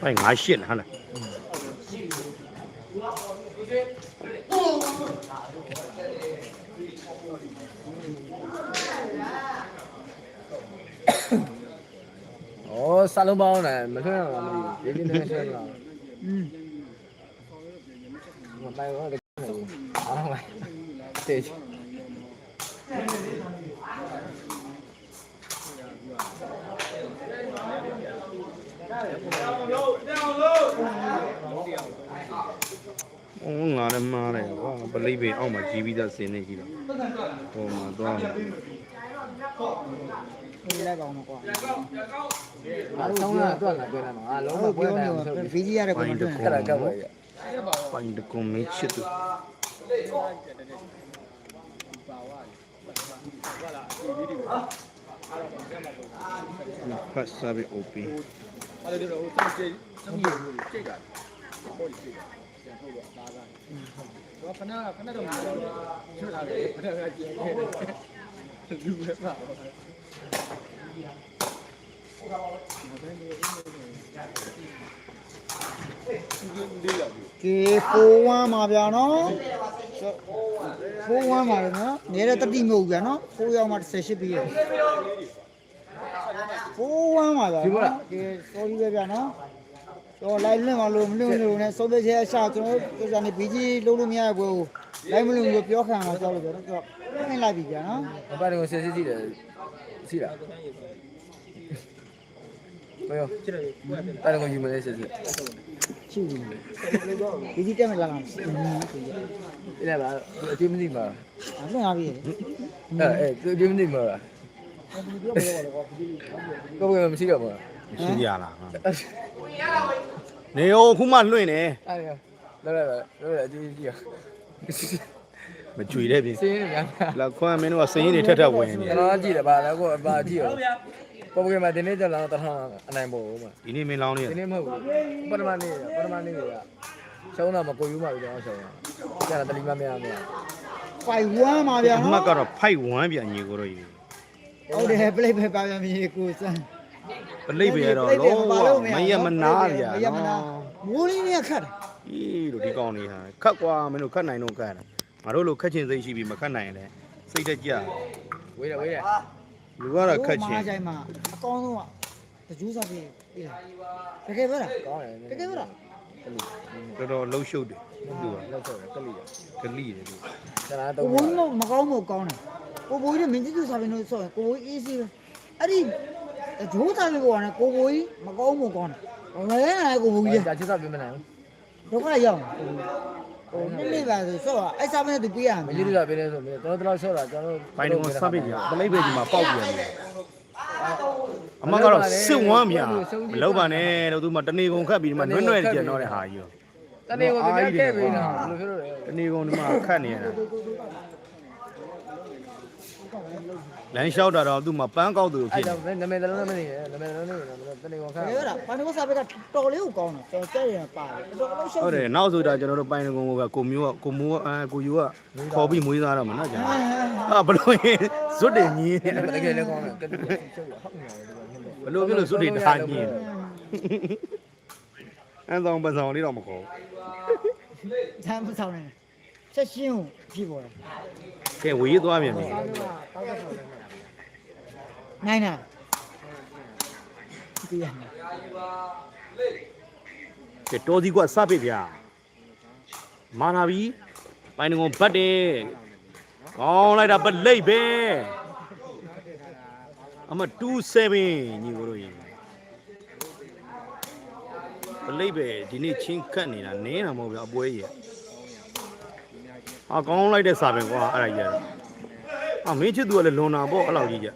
ပိုင်ငါရှစ်လားဟုတ်လားဩစာလုံးပေါင်းတယ်မထွန်းတော့မသိဘူးဒီနေ့နဲ့ဆွဲလာอืม မပိုင်တော့တကယ်နေဘူး အားလုံးလိုက်တေး။အော်ငါလည်းမှားတယ်ကွာပလိပ်ပေအောက်မှာကြီးပြီးသားစင်းနေရှိတော့ဟိုမှာသွားမှာပြေးလိုက်ပါအောင်ကွာအားလုံးဆုံးလာတော့လာပြောနေတာအားလုံးမပွဲနိုင်ဘူးဆိုဗီဒီယိုရတယ်ကွာကရက ပ်ပဲပိုင်တကုံမင်းချစ်သူဖတ်စာပေ OP ကေ41ပါဗျာနော်41ပါလေနော်နေတဲ့တတိမဟုတ်ဗျာနော်4ရောက်မှ18ပြီးရ41ပါဗျာနော်ကေ sorry ပဲဗျာနော် တော့ live လွင့်ပါလို့မလွင့်လို့နဲ့စုံသက်ချက်အရှာကျွန်တော်တို့ကြာနေ BG လုံးလို့မရဘူး live မလွင့်လို့ပြောခံအောင်ကြောက်လို့ဗျာနော်တော့ပြင်လိုက်ပြီဗျာနော်မပိုင်တော့စစ်စစ်ကြည့်တယ်စီးတာဘယ်ရောပိုင်တော့ယူမလဲစစ်စစ်ရှိဘူး BG တက်မလာလားဒီလည်းပါအကျိုးမသိမှာအဲ့ဒါငါပြီအဲအဲအကျိုးမသိမှာကိုယ်ကမရှိတော့ဘူး ရှိရလားနေအောင်ခုမှလွင့်နေအဲ့ဒါလောလောလောလောအကြည့်ကြည့်မကြွေတဲ့ပြင်စင်းရများလာခွမ်းမင်းတို့ကစင်းရည်တွေထက်ထက်ဝင်နေကျွန်တော်ကြည့်တယ်ဗာလည်းကိုဗာကြည့်ရောပေါ်ပေါ်မှာဒီနေ့ကျလောင်းတထောင်အနိုင်ပေါ်ဦးမှာဒီနေ့မင်းလောင်းနေဒီနေ့မဟုတ်ဘူးပထမနေ့ပထမနေ့ကရှုံးတော့မကိုယူမှပြီကျွန်တော်ရှုံးတာကျတာတလီမမရမရ5-1ပါဗျာ။အမှတ်ကတော့5-1ပြန်ညီကိုတော့ရေ။ဟုတ်တယ်ပလေးပဲပါပြန်မြေကိုစမ်း။ ပလိပ်ပဲတော့လောမရမနာဗျာမရမနာနော်မိုးလေးနဲ့ခတ်တယ်အေးတို့ဒီကောင်လေးဟာခတ်ကွာမင်းတို့ခတ်နိုင်တော့ခတ်တယ်ငါတို့လိုခတ်ချင်စိတ်ရှိပြီးမခတ်နိုင်ရင်လည်းစိတ်တက်ကြဝေးတယ်ဝေးတယ်လူကတော့ခတ်ချင်မာဆိုင်မှာအကောင်းဆုံးကတကြူးစားပြီးပြီးတယ်တကယ်ပဲလားကောင်းတယ်တကယ်ပဲလားတော်တော်လှုပ်ရှုပ်တယ်သူကလောက်တော့ကလိရဂလိတယ်သူကျန်တာကိုတော့ဘိုးမမကောင်းမို့ကောင်းတယ်ကိုဘိုးကြီးမင်းကြီးစားပြီးလို့ဆိုရင်ကိုဘိုးအေးစီအဲ့ဒီ တကြူးစားပြီးကောင်းတယ်ကိုဘိုးကြီးမကောင်းမို့ကောင်းတယ်ဘာလဲလဲကိုဘိုးကြီးကြာချစ်စားပြမနိုင်ဘူးဒုက္ခရောက်ဟိုနေ့နေ့ပါဆိုဆိုအဲ့စားမနဲ့သူပြရမမယ်ကြီးရပြနေဆိုတော့တော်တော်ဆော့တာကျွန်တော်ပိုင်တော်ဆပ်ပိတ်ပြပလိပ်ပဲဒီမှာပေါက်ပြန်တယ်အမှတ်ကတော့စစ်ဝမ်းမြမလောက်ပါနဲ့တော့သူမှတနေကုန်ခတ်ပြီးဒီမှာနွဲ့နွဲ့ကြံတော့တဲ့ဟာကြီးရောတနေ့ကိုပြခဲ့ပေးနေတာဘယ်လိုဖြစ်လို့လဲတနေကုန်ဒီမှာခတ်နေရတာ လမ်းလျှောက်တာတော့သူ့မှာပန်းကောက်သူလိုအဲ့ဖြစ်ဒါနေနာမည်လုံးလည်းမနေနဲ့နာမည်လုံးနေတနေ့ကိုခါဘယ်လားဘာလို့စားပဲကတော်လေးကိုကောင်းတယ်ကျွန်တော်ကြက်ရပါတယ်တော်တော်ရှုပ်ဟုတ်တယ်နောက်ဆိုတာကျွန်တော်တို့ပိုင်းကုန်းကကိုမျိုးကကိုမိုးအဲကိုယူကခေါ်ပြီးမွေးသားတော့မှာနော်ကျွန်တော်အာဘလို့ရင်ဇွတ်တယ်ညီးနေတကယ်လည်းကောင်းတယ်ကတိချုပ်ရဟုတ်နေတယ်ဘလို့ဖြစ်လို့ဇွတ်တယ်တာညီးအဲဆောင်ပဆောင်လေးတော့မခေါ်တမ်းမဆောင်နဲ့ချက်ရှင်းကိုကြည့်ပေါ်တယ်ကဲဝေးသွားပြန်ပြီ နိုင်နာကြည့်ရမယ်ကဲတော်စီကစပစ်ဗျာမာနာပြီပိုင်းကုန်းဘတ်တယ်ကောင်းလိုက်တာပလိတ်ပဲအမ27ညီကိုတို့ရင်ပလိတ်ပဲဒီနေ့ချင်းခတ်နေတာနင်းတာမဟုတ်ဗျအပွဲကြီးအာကောင်းလိုက်တဲ့စာပင်ကွာအဲ့ဒါကြီးရအာမင်းချစ်သူကလည်းလွန်တာပေါ့အဲ့လောက်ကြီးကြ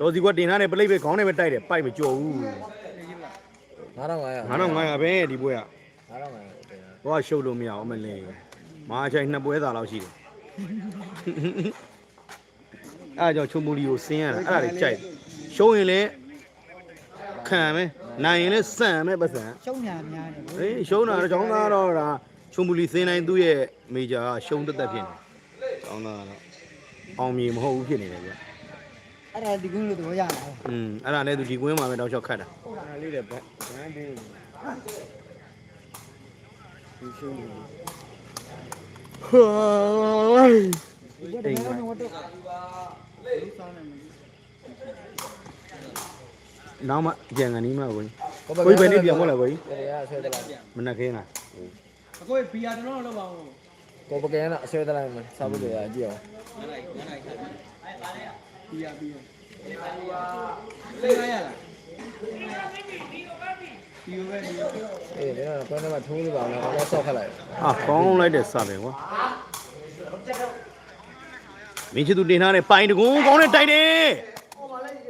တော်စီကတင်ထားတဲ့ပလိတ်ပဲခေါင်းနဲ့ပဲတိုက်တယ်ပိုက်မကြော်ဘူး9500 9500ပဲဒီပွဲက9500တော့ရှုပ်လို့မရအောင်မလင်းမာချိုင်နှစ်ပွဲသားလောက်ရှိတယ်အဲ့ဒါကြောင့်ချုံမူလီကိုဆင်းရတာအဲ့ဒါတွေကြိုက်တယ်ရှုံးရင်လည်းခံမယ်နိုင်ရင်လည်းစံမယ်ပတ်စံရှုံးညာများတယ်အေးရှုံးတာတော့ကျောင်းသားတော့ဒါချုံမူလီဆင်းတိုင်းသူ့ရဲ့မေဂျာကရှုံးတက်တက်ဖြစ်နေကျောင်းသားကတော့အောင်မြေမဟုတ်ဘူးဖြစ်နေတယ်ဗျ အအဲ့ဒါဒီကုန်းလို့တော့ရတာอืมအဲ့ဒါနဲ့သူဒီကွင်းမှာပဲတောက်လျှောက်ခတ်တာအားလေးတဲ့ဘန်ဘန်တင်းဒီရှုံးနေဟိုးဒီကတော့တော့တော့နောက်မှကြံကနီးမှာကိုကြီးကိုကြီးဘယ်နေ့ပြန်မဟုတ်လားကိုကြီးတယ်ရဆွဲတယ်လားမနက်ခင်းလားအကိုဘီယာကျွန်တော်လောက်ပါအောင်ကိုပကဲနာဆွဲတယ်လားစားဖို့ရကြည့်အောင် ဘီယာဘီယာလေးရရလားဒီလိုပဲဒီလိုအေးဒါကတော့တော့ထိုးလို့ပါလားတော့ဆော့ခတ်လိုက်အာကောင်းလိုက်တဲ့စပယ်ကွာမင်းချစ်သူတင်ထားတဲ့ပိုင်တကုန်းကောင်းတဲ့တိုက်တယ်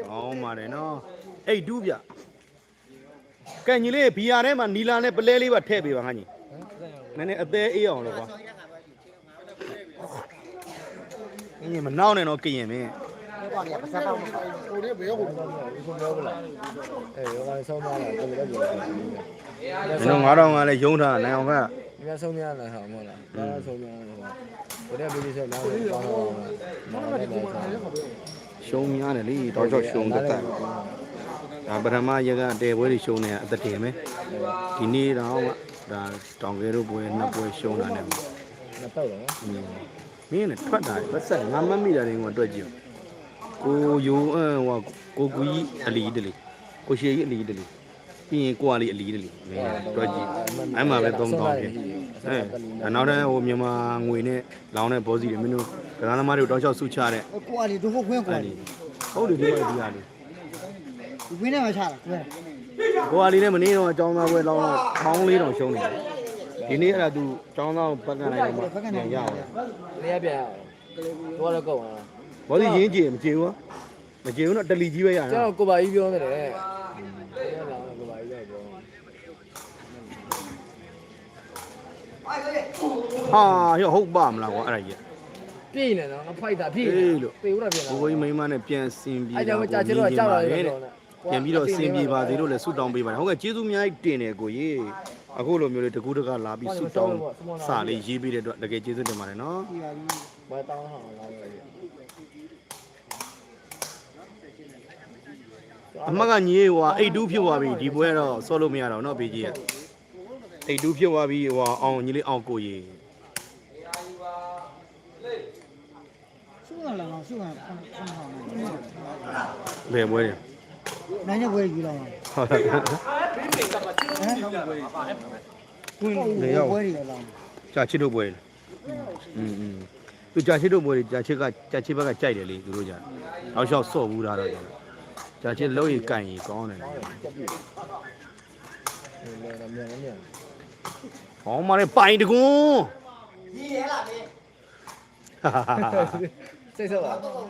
ကောင်းပါတယ်နော်အိတ်တူးဗျကဲညီလေးဘီယာထဲမှာနီလာနဲ့ပလဲလေးပါထည့်ပေးပါငါညီနည်းနည်းအသေးအေးအောင်လို့ကွာညီမနှောင်းနဲ့တော့ကြရင်မင်း ဒီကိုပြောပလားအေးရောကဆုံးသွားတာတော်တော်ပြောမင်းတို့9000ကလည်းယုံထားနိုင်အောင်ကဒီကဆုံးများလာဟာမဟုတ်လားဒါဆုံးများလာဟာဘယ်တဲ့ဘယ်လိုဆိုတော့တော့တော့မောင်လည်းတော့ရှုံးများတယ်လေတော့ချော့ရှုံးတတ်တယ်ဒါပထမရက်ကတဲပွဲတွေရှုံးနေအသက်တင်မယ်ဒီနေ့တော့မှဒါတောင်ကဲတို့ပွဲနှစ်ပွဲရှုံးတာနဲ့မတော့တော့မင်းနဲ့ထွက်တာပတ်ဆက်ငါမမိတာတွေကိုတွေ့ကြည့် ကိုယိုအဟိုကိုကူကြီးအလီတလီကိုရှေကြီးအလီတလီပြီးရင်ကိုကလေးအလီတလီမင်းတွေ့ကြည့်အဲ့မှာပဲ3000ပြအဲနောက်တဲ့ဟိုမြန်မာငွေနဲ့လောင်းတဲ့ဘောစီတွေမင်းတို့ကစားသမားတွေကိုတောက်လျှောက်ဆုချတဲ့ကိုအလီတို့ဟုတ်ခွင့်ကိုအဲ့အလီဒီဟုတ်တယ်ဒီမှာဒီဟာလေးဒီခွင့်နဲ့မချတာကွယ်ကိုကလေးနဲ့မနေ့တော့အကြောင်းသားပွဲလောင်းတော့ခေါင်းလေးတော့ရှုံးနေတယ်ဒီနေ့အဲ့ဒါသူအကြောင်းသားပတ်ကန်လိုက်တော့မှပြန်ရအောင်နေရပြန်တော့လည်းကောက်အောင် ဘောစီရင်းကြည့်မကြည့်ဘူးမကြည့်ဘူးတော့တလီကြီးပဲရကျွန်တာတော်ကိုပါကြီးပြောနေတယ်အဲ့ဒါကိုပါကြီးပြောဟာရောဟုတ်ပါမလားကွာအဲ့ဒါကြီးပြည့်နေတော့အဖိုက်တာပြည့်ပေဦးတာပြန်ဘိုးဘိုးမိမနဲ့ပြန်ဆင်ပြေအဲ့ကြောင့်ကြာချင်တော့ကြောက်လာတယ်ပြန်ပြီးတော့ဆင်ပြေပါသေးလို့လည်းဆုတောင်းပေးပါတယ်ဟုတ်ကဲ့ကျေးဇူးအများကြီးတင်တယ်ကိုကြီးအခုလိုမျိုးလေးတကူတကလာပြီးဆုတောင်းစာလေးရေးပေးတဲ့အတွက်တကယ်ကျေးဇူးတင်ပါတယ်နော်ဒီပါပြီဘယ်တောင်းဟောင်းလာလဲ အမကညီဟိုအိတ်တူးဖြစ်သွားပြီဒီပွဲတော့ဆော့လို့မရတော့เนาะဘေကြီးကအိတ်တူးဖြစ်သွားပြီဟိုအောင်ညီလေးအောင်ကိုကြီး စုကလာအောင်စုကဆန်းဆန်းအောင် ဘယ်ပွဲလဲ နိုင်တဲ့ဘွယ်ယူလာအောင် ဟုတ်လား ဟမ် လေရောက် ဘွယ်တွေလာအောင် ကြာချစ်တို့ပွဲလေอืมอืมသူကြာချစ်တို့ပွဲတွေကြာချစ်ကကြာချစ်ဘက်ကကြိုက်တယ်လေသူတို့ကြာနောက်လျှောက်ဆော့ဘူးတာတော့ ကြာချစ်လုံးရီကန်ရီကောင်းတယ်လဲမြန်မြန်မြန်ဟောင်းမလေးပိုင်တကွန်းညီရဲလားမင်းစိတ်ဆော့ပါဟုတ်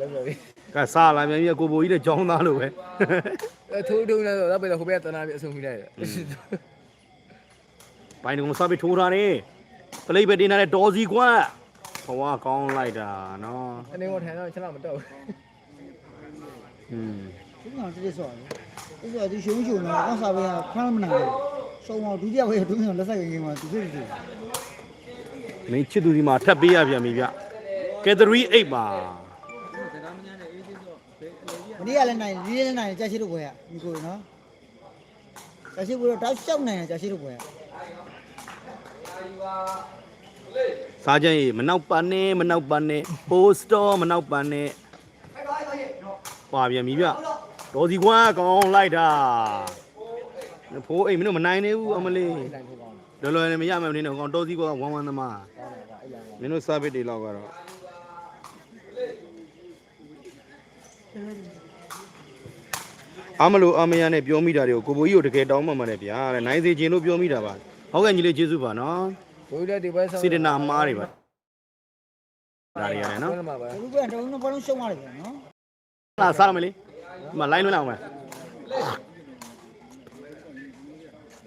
လဲပြီကစားလာမြန်ပြီးကိုဘိုကြီးတဲ့ကြောင်းသားလို့ပဲအဲထိုးထုံးလဲတော့ပဲဟိုဘက်ကတနာပြီးအဆုံးမိလိုက်တယ်ပိုင်တကွန်းစားပြီးထိုးထားတယ်ပလိပ်ပဲတင်ထားတဲ့ဒေါ်စီကွန်းဘဝကောင်းလိုက်တာနော်အနေနဲ့ထိုင်တော့ချက်တော့မတော့อื มဒီကောင်တည်းဆော်တယ်ဒီကဒီရှုံးရှုံးတော့အောက်စားပဲခန်းမနာဘူးစုံအောင်ဒုတိယဝေဒုတိယလက်ဆက်ရင်ကသူသိတယ်မင်းချစ်သူဒီမှာထပ်ပေးရပြန်ပြီဗျကဲ38ပါမနေ့ကလည်းနိုင်ဒီနေ့လည်းနိုင်ကြာရှိလို့ဘွယ်ကဒီကိုနော်ကြာရှိဘူးတော့တောက်လျှောက်နိုင်ကြာရှိလို့ဘွယ်ကစားကြရင်မနောက်ပါနဲ့မနောက်ပါနဲ့ပိုစတော်မနောက်ပါနဲ့ ပါပြန်ပြီဗျဒေါ်စီကွန်းကောင်းလိုက်တာဖိုးအိမ်မင်းတို့မနိုင်နေဘူးအမလေးတိုင်ထိုးကောင်းလောလောနဲ့မရမယ်မင်းတို့ကောင်ဒေါ်စီကွန်းဝမ်းဝမ်းသမားအဲ့လိုမင်းတို့စားပစ်တွေလောက်ကတော့အမလို့အမရနဲ့ပြောမိတာတွေကိုကိုဘိုကြီးကိုတကယ်တောင်းမှမှန်တယ်ဗျာတဲ့နိုင်စေခြင်းလို့ပြောမိတာပါဟုတ်ကဲ့ညီလေးကျေးဇူးပါနော်ဘိုးလည်းဒီဘက်ဆောင်စေတနာမားတွေပါဒါတွေရတယ်နော်မှာပါဒီကတလုံးဘလုံးရှုံးရတယ်ဗျာနော် လာစားရမယ်လေဒီမှာ line လွှင့်အောင်မယ်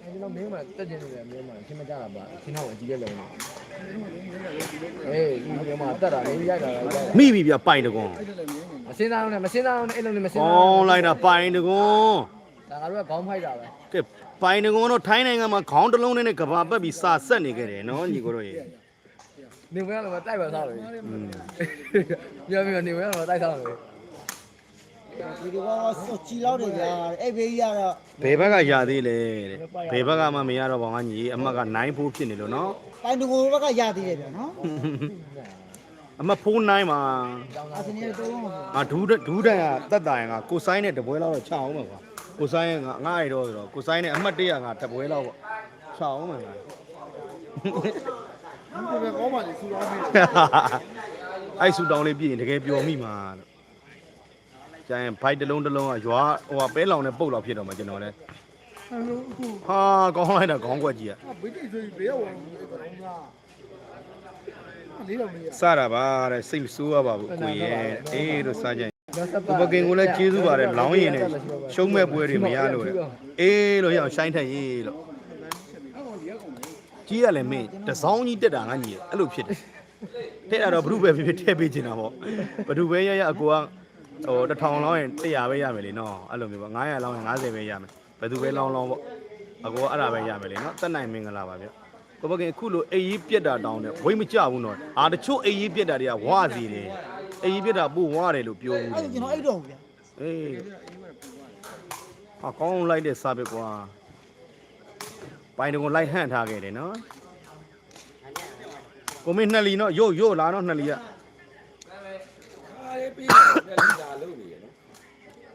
အဲဒီတော့မင်းမတက်ကျင်နေတယ်မင်းမခင်မကြတာပါခင်တော့အကြီးရဲ့လုံးနေအေးဒီမင်းမတက်တာမင်းရိုက်တာရိုက်တာမိပြီဗျပိုင်တကွန်မစင်းသားအောင်နဲ့မစင်းသားအောင်နဲ့အဲ့လိုနဲ့မစင်းကောသားအောင်င်းလိုက်တာပိုင်တကွန်ဒါငါတို့ကခေါင်းဖိုက်တာပဲကဲပိုင်တကွန်တော့ထိုင်းနိုင်ငံမှာခေါင်းတစ်လုံးနဲ့ကဘာပတ်ပြီးစာဆက်နေခဲ့တယ်နော်ညီကိုတို့ရေနေဝင်ရလို့တိုက်ပါသားလို့อืมပြောပြီးနေဝင်ရလို့တိုက်သားလို့ ဒီတော့စောချီလောက်တယ်ဗျာအဲ့ဘေးကြီးကတော့ဘယ်ဘက်ကရသေးလဲတဲ့ဘယ်ဘက်ကမှမရတော့ပါငါညီအမက9ဖိုးဖြစ်နေလို့နော်ပိုင်တကူဘက်ကရသေးတယ်ဗျာနော်အမဖိုး9မှာအစနေတော့လုံးငါဒူးဒူးတန်ကတက်တာရင်ကကိုဆိုင်နဲ့တပွဲလောက်တော့ချအောင်မှာကွာကိုဆိုင်ကငါငါရတော့ဆိုတော့ကိုဆိုင်နဲ့အမှတ်တရကတပွဲလောက်ပေါ့ချအောင်မှာငါဒီပဲကောင်းပါလေဆူတော်မေးအဲ့ဆူတောင်းလေးပြည့်ရင်တကယ်ပျော်မိမှာလို့ ကျန်ဘိုက်တစ်လုံးတစ်လုံးကရွာဟိုကပဲလောင်နဲ့ပုတ်လောက်ဖြစ်တော့မှာကျွန်တော်လည်း ဟယ်လိုအခု ဟာကောင်းလိုက်တာခေါင်းကွက်ကြီးอ่ะ ဘိတိဆိုပြီးဘယ်ရောက်ဝင်လဲကောင်းလားလေးတော့မရ စတာပါတဲ့စိတ်မဆိုးရပါဘူးကိုရဲ့အေးလို့စားကြရင်ဥပကင်ကိုလည်းကျေးဇူးပါတယ်လောင်းရင်နဲ့ရှုံးမဲ့ပွဲတွေမရလို့တဲ့အေးလို့ရအောင်ရှိုင်းထက်ရေးလို့ကြီးရလဲမင်းတစောင်းကြီးတက်တာငါညီအဲ့လိုဖြစ်တယ်တဲ့တာတော့ဘ ᱹ ပဲဖြစ်ဖြစ်ထည့်ပေးချင်တာပေါ့ဘ ᱹ ပဲရရအကိုက ဟိုတစ်ထောင်လောင်းရင်100ပဲရမယ်လေနော်အဲ့လိုမျိုးပေါ့900လောင်းရင်90ပဲရမယ်ဘယ်သူပဲလောင်းလောင်းပေါ့အကိုကအဲ့ဒါပဲရမယ်လေနော်တက်နိုင်မင်္ဂလာပါဗျကိုဘကင်အခုလိုအေးကြီးပြက်တာတောင်းတယ်ဝိတ်မကြဘူးနော်အာတချို့အေးကြီးပြက်တာတွေကဝါစီတယ်အေးကြီးပြက်တာပို့ဝါတယ်လို့ပြောဘူးအဲ့ကျွန်တော်အဲ့တော့ဗျာအေးအကောင်းလိုက်တဲ့စားပဲကွာပိုင်တကုံလိုက်ဟန့်ထားခဲ့တယ်နော်ကိုမင်းနှစ်လီနော်ရို့ရို့လာနော်နှစ်လီက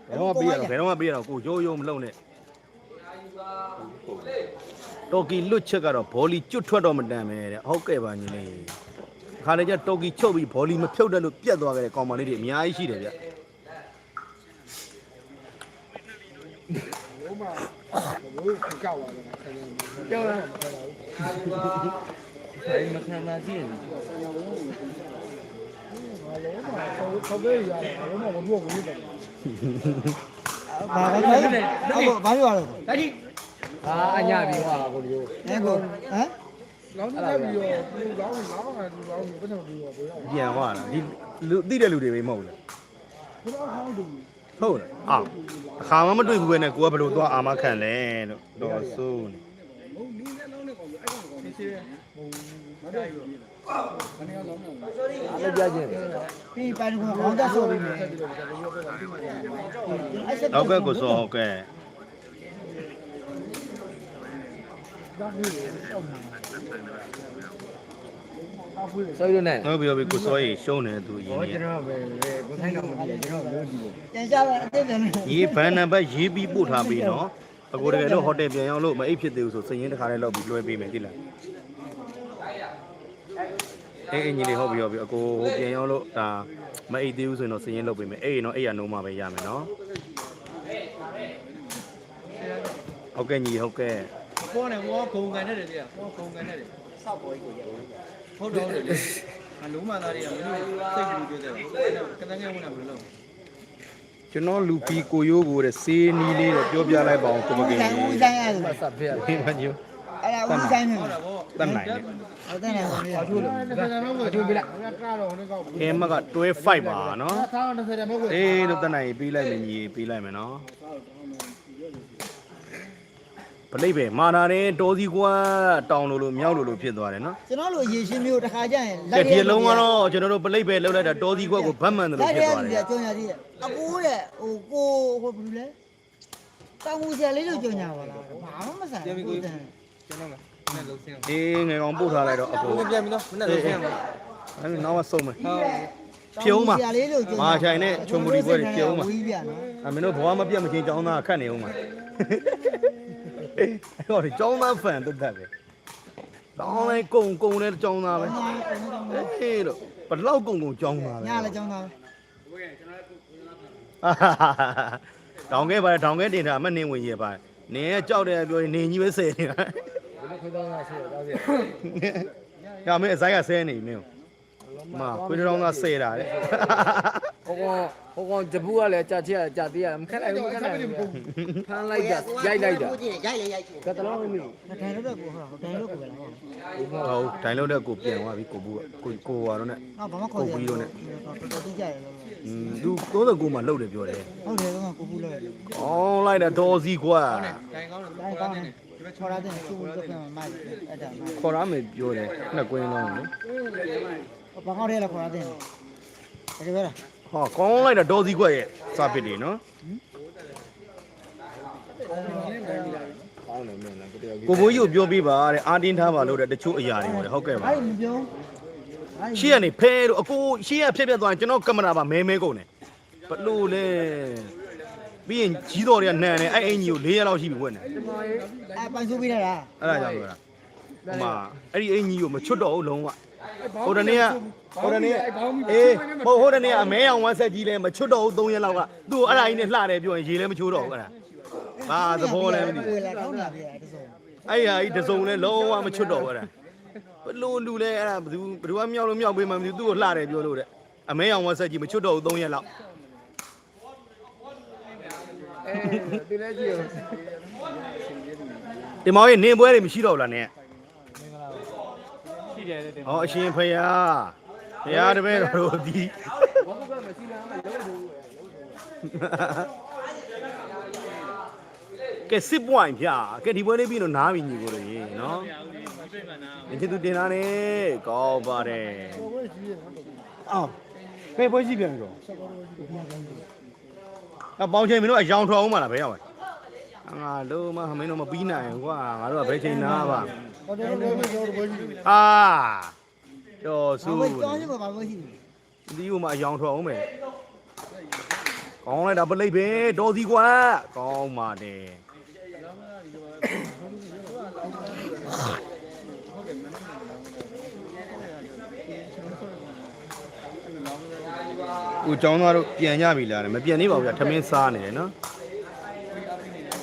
ဘယ်တော့မှပေးရတော့ဘယ်တော့မှပေးရတော့ကိုရိုးရိုးမလုံးနဲ့တော်ကီလွတ်ချက်ကတော့ဘောလီကျွတ်ထွက်တော့မတန်ပဲတဲ့ဟုတ်ကဲ့ပါညီလေးခါလေကျတော်ကီချုပ်ပြီးဘောလီမဖြုတ်တတ်လို့ပြတ်သွားခဲ့တဲ့ကောင်မလေးတွေအများကြီးရှိတယ်ဗျဘိုးမဘိုးကြောက်သွားတယ်ဆယ်ရင်ကြောက်လားဘာမခံတာကြည့် နေခေါ်ပေးရတယ်ဘိုးမဘိုးဝင်တယ်ဘာဘာဘာအခုဘာပြောရလဲဒါကြီးဟာအညာပြီဟာကိုဒီကိုအဲ့ကိုဟမ်လောင်းတက်ပြီးတော့ဒီလောင်းလောင်းကဒီလောင်းဘယ်နဲ့ပြီးတော့ဘယ်တော့ပြန်သွားတာဒီလူသိတဲ့လူတွေပဲမဟုတ်လားဘယ်တော့ဟောင်းတူဟုတ်လားအာအခါမှမတွေ့ဘူးပဲနဲ့ကိုကဘယ်လိုသွားအာမခံလဲလို့တော်ဆိုးနေ လည်းပြချင်းပြီးပိုင်တကူခေါင်းတက်ဆိုပြီးမယ်အဲ့ဆက်နောက်ကကိုစောဟုတ်ကဲ့ဆိုရနေနောက်ပြီးတော့ကိုစောကြီးရှုံးနေသူရင်းဟောနေကျွန်တော်ပဲကိုထိုင်းတော့မပြကျွန်တော်ပြောကြည့်ပြန်ကြပါအစ်တယ်နော်ရေးဘန်နံပါတ်ရေးပြီးပို့ထားပြီးနော် အကိုတကယ်လို့ဟိုတယ်ပြန်ရောက်လို့မအိပ်ဖြစ်သေးဘူးဆိုစရင်တစ်ခါလေးလောက်ပြီးလွှဲပေးမယ်တိလားအေးအင်ကြီးလေးဟုတ်ပြီဟုတ်ပြီအကိုဟိုပြန်ရောက်လို့ဒါမအိပ်သေးဘူးဆိုရင်တော့စရင်လောက်ပေးမယ်အေးနော်အဲ့ရနှုံးမှပဲရမယ်နော်ဟုတ်ကဲ့ညီဟုတ်ကဲ့ပေါ်နေဘောခုံကန်နေတယ်ကြာဘောခုံကန်နေတယ်စောက်ပေါ်ကြီးကိုဟုတ်တော့တယ်လေအလုံးမသားတွေကမင်းတို့စိတ်ကူပြောတယ်ကတန်းငယ်ဝင်လာမလို့ ကျွန်တော်လူပီကိုရိုးကိုတဲ့စေးနီးလေးတော့ပြောပြလိုက်ပါအောင်ကိုမကင်ဦးကြီးဆိုင်ရတယ်ပတ်ဆက်ပြရဒီမှာညိုအဲ့ဒါဦးဆိုင်နေဟုတ်တာဗောတတ်နိုင်တယ်ဟုတ်တယ်နော်အထူးလို့ဒါကတော့အထူးပြလိုက်ကတော့ဟိုကောက်ကဲမကတွဲ5ပါနော်ထားအောင်30တယ်မဟုတ်ဘူးအေးလို့တတ်နိုင်ပြီးလိုက်မယ်ညီပြီးလိုက်မယ်နော် ပလိတ်ပဲမာနာတယ်တောစီကွာတောင်းလို့လို့မြောက်လို့လို့ဖြစ်သွားတယ်နော်ကျွန်တော်လိုရေရှင်းမျိုးတစ်ခါကျရင်လက်ဒီလုံးကတော့ကျွန်တော်တို့ပလိတ်ပဲလှုပ်လိုက်တာတောစီကွာကိုဗတ်မှန်တယ်လိုလို့က်ဖြစ်ရဲသွားတယ်လူကြောင်ညာကြီးအကိုတဲ့ဟိုကိုဟိုဘယ်လိုလဲတောင်ဦးဆရာလေးလို့ကြောင်ညာပါလားဘာမှမဆိုင်ဘူးတဲ့ကျွန်တော်ကနဲ့လုံးစင်းအေးငယ်ကောင်ပို့ထားလိုက်တော့အကိုကိုပြန်ပြီနော်မနဲ့လုံးစင်းမှာအဲ့နောက်မှဆုံးမယ်ဟုတ်ဆရာလေးလို့ကြောင်ညာဝီးပြနော်အမင်းတို့ဘဝမပြတ်မချင်းចောင်းသားခတ်နေအောင်ပါ အဲ့တော့ចောင်းသားဖန်တက်တက်ပဲတောင်းလိုက်ကုံကုံနဲ့ចောင်းသားပဲအေးလို့ဘလောက်ကုံကုံចောင်းသားပဲ ညလည်းကြောင်သား တောင်ခဲပါတောင်ခဲတင်တာအမနင်းဝင်ရပါနင်းကြောက်တယ်ပြောရင်နင်းကြီးပဲဆယ်နေတာ ဘယ်လိုခွေးသားကဆိုတော့ဒါပြ ။ညာမင်းအဆိုင်ကဆဲနေမင်း။ မခွေးတောင်းသားဆဲတာတဲ့ဟိုကောင်ဟိုကောင်ဂျပူကလည်းကြာချစ်ရကြာသေးရမခက်လိုက်ဘူးမခက်လိုက်ဘူးဖမ်းလိုက်တာရိုက်လိုက်တာရိုက်လေရိုက်ချင်ကတလုံးမီတယ်ဒိုင်လို့တော့ကိုဟုတ်ဒိုင်လို့ကိုပဲလားဟုတ်။ဟုတ်ဒိုင်လို့တဲ့ကိုပြန်သွားပြီကိုဘူးကိုကိုွာတော့နဲ့နောက်ဘာမှခေါ်တယ်တော်တော်တိကျတယ်လို့။อืมသူ39မှာလှုပ်တယ်ပြောတယ်ဟုတ်တယ်တော့ကိုပူလို့။အောင်းလိုက်တာဒေါ်စီကွာတိုင်ကောင်းတယ်တိုင်းကောင်းတယ်ချော်ရတဲ့ချူတော့ပြန်မှအဲ့ဒါမှ။ခေါ်ရမယ်ပြောတယ်နှစ်ကွင်းလုံးလေ ဘာကောက်ရဲလားခေါ်ရတဲ့တကယ်ပဲလား။ဟာကောင်းလိုက်တာဒေါ်စီကွက်ရဲ့စာပစ်တွေနော်ကောင်းတယ်မင်းလားကိုတယောက်ကြီးကိုဘိုးကြီးကိုပြောပြပါတဲ့အာတင်းထားပါလို့တဲ့တချို့အရာတွေပေါ့လေဟုတ်ကဲ့ပါအဲ့မပြောအဲ့ရှေ့ကနေဖဲလို့အကိုရှေ့ကဖြစ်ပြသွားရင်ကျွန်တော်ကင်မရာပါမဲမဲကုန်တယ်ဘလို့လဲပြီးရင်ကြီးတော်တွေကနန်တယ်အဲ့အင်ကြီးကို၄ရက်လောက်ရှိပြီဝက်နေအဲ့ပိုင်ဆိုးပေးတာလားအဲ့ဒါကြောင့်ပြောတာဟိုမှာအဲ့ဒီအင်ကြီးကိုမချွတ်တော့ဘူးလုံးဝ ဟိုတနေ့ကဟိုတနေ့ကအေးဟိုဟိုတနေ့ကအမဲအောင်ဝမ်းဆက်ကြီးလဲမချွတ်တော့ဘူး၃ရက်လောက်ကသူ့ကိုအဲ့ဒါကြီးနဲ့လှတယ်ပြောရင်ရေလဲမချိုးတော့ဘူးအဲ့ဒါဘာသဘောလဲမသိဘူးကိုလာထောင်းလာပြတာတစုံအဲ့ဟာကြီးတစုံလဲလုံးဝမချွတ်တော့ဘူးအဲ့ဒါဘလို့လူလဲအဲ့ဒါဘယ်သူဘယ်သူကမြောက်လို့မြောက်ပေးမှမသိဘူးသူ့ကိုလှတယ်ပြောလို့တဲ့အမဲအောင်ဝမ်းဆက်ကြီးမချွတ်တော့ဘူး၃ရက်လောက်အေးဒီလဲကြည့်ရောတင်မောင်ရဲ့နင်းပွဲတွေမရှိတော့ဘူးလားနင်း ရှိတယ်တဲ့ဟောအရှင်ဖယားဖယားတပည့်တော်တို့ဒီဘာလို့ကမရှိလားမလုံးဘူးကဲစစ်ပွိုင်ဖြာကဲဒီပွဲလေးပြီးတော့နားပြီညီကိုတို့ရေနော်ပြဦးလေးမတွေ့မှနာအချစ်သူတင်လာနေကောင်းပါတယ်အော်ဘယ်ပွဲရှိပြန်ပြီတော့အပေါင်းချိန်မင်းတို့အယောင်ထော်အောင်မလားဘယ်ရောက်လဲ ငါလုံးမမင်းတို့မပြီးနိုင်ဘူးကွာငါတို့ကဘယ်ချိန်နာပါဟောတယ်လို့ပြောတော့ဘောကြီးအာကျော်စုဘာလို့ကြောင်းရှိမှာဘာလို့ရှိလဲဒီဥမှာအယောင်ထော်အောင်မယ်ကောင်းလိုက်တာပလိတ်ပဲတော်စီကွာကောင်းပါတယ်ကိုចောင်းသားတို့ပြန်ကြပြီလားတဲ့မပြန်နေပါဘူးဗျာထမင်းစားနေတယ်နော်ဒီ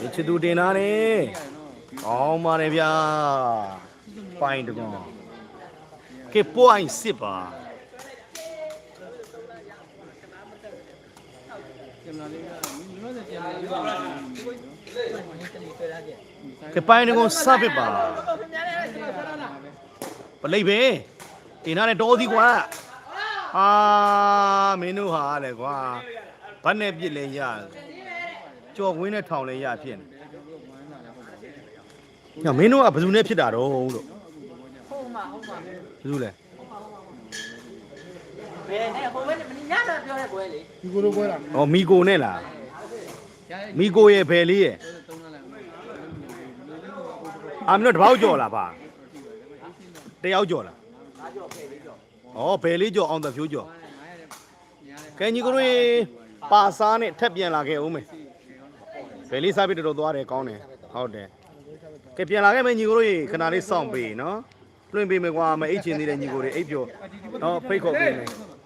ချစ်သူတင်သားနေကောင်းပါတယ်ဗျာပိုင်တကောင်ကဲပွိုင်းစစ်ပါကင်မရာလေးကမိမတို့ပြန်လာပြီးတော့ကဲပိုင်တကောင်စပစ်ပါပလိတ်ပဲတင်သားနဲ့တော်စီကွာအာမင်းတို့ဟာလေကွာဘတ်နဲ့ပြစ်လဲရ ကြော်ဝင်းနဲ့ထောင်လဲရဖြစ်နေညမင်းတို့ကဘယ်သူနဲ့ဖြစ်တာတော့လို့ဟုတ်မှာဟုတ်မှာဘယ်သူလဲဘယ်နဲ့ဟိုဘက်မင်းညတော့ပြောတဲ့ပွဲလေဒီကိုလိုပွဲလား။အော်မီကိုနဲ့လား။မီကိုရဲ့ဘယ်လေးရဲ့။အာမင်းတို့တပေါက်ကြော်လားပါ။တယောက်ကြော်လား။အော်ဘယ်လေးကြော်အောင်တဖြိုးကြော်။ကဲညီကိုတွေပါစားနဲ့ထက်ပြန်လာခဲ့ဦးမယ်။ ဘယ်လေးစားပြီးတော်တော်သွားတယ်ကောင်းတယ်။ဟုတ်တယ်။ကဲပြန်လာခဲ့မယ်ညီကိုတွေခဏလေးစောင့်ပေးနော်။လွှင့်ပေးမယ်ကွာမအိတ်ချင်သေးတဲ့ညီကိုတွေအိတ်ပြော။နော်ဖိတ်ခေါ်ပေးမယ်။